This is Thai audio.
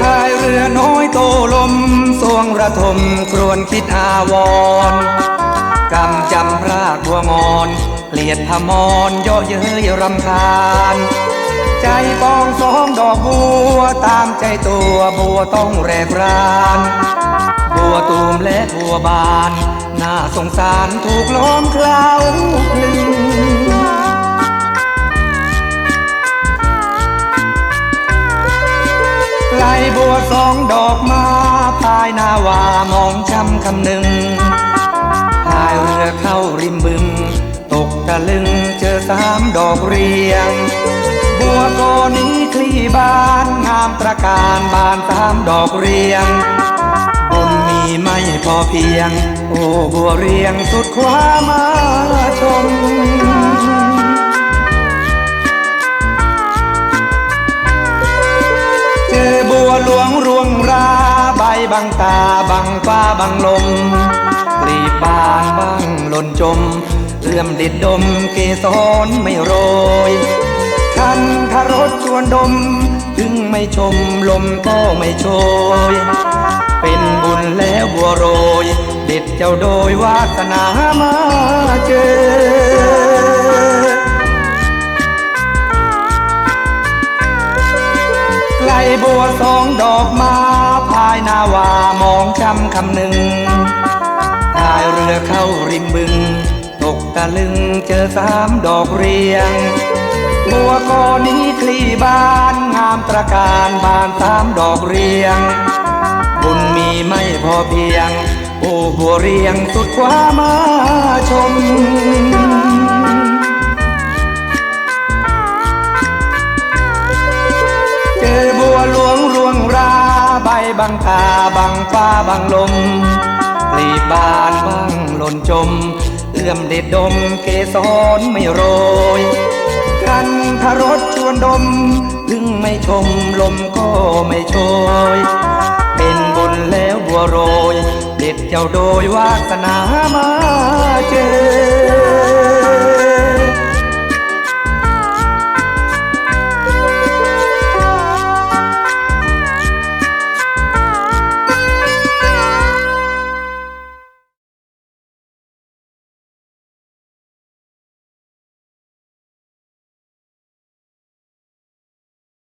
พายเรือน้อยโตลมสวงระทมครวนคิดอาวร ลียดพมรเย่อเย้ยรำคาญ ใจปองสองดอกบัวตามใจตัวบัวต้องแรกราน บัวตูมและบัวบาน น่าสงสารถูกล้อมคล้าคลึงไกลบัวสองดอกมาพายนาวามองช้ำคำหนึ่งพายเรือเข้าริมบึงะลึงเจอสามดอกเรียง บัวโกนี้คลี่บานงามตระการบานสามดอกเรียงบุญมีไม่พอเพียง โอ้บัวเรียงสุดความาชมเจอบัวหลวงรวงราใบบังตาบังฟ้าบังลมกลีบานบังหล่นจม เลื่อมดิดดมเกสรไม่โรยคันทรสชวนดม ถึงไม่ชมลมก็ไม่โชย เป็นบุญแล้วบัวโรย เด็ดเจ้าโดยวาสนามาเจอไกลบัวสองดอกมาพายนาวามองช้ำคำหนึ่งพายเรือเข้าริมบึง ตกตะลึงเจอสามดอกเรียง บัวกอนี้คลีบานงามตระการบานสามดอกเรียง บุญมีไม่พอเพียง โอ้บัวเรียงสุดความาชมเจอบัวหลวงรวงราใบบังตาบังฟ้าบังลมกลีบบานบังหล่นจม เอื้อมเด็ดดมเกสรไม่โรยกันทรสชวนดม ถึงไม่ชมลมก็ไม่โชย เป็นบุญแล้วบัวโรย เด็ดเจ้าโดยวาสนามาเจอ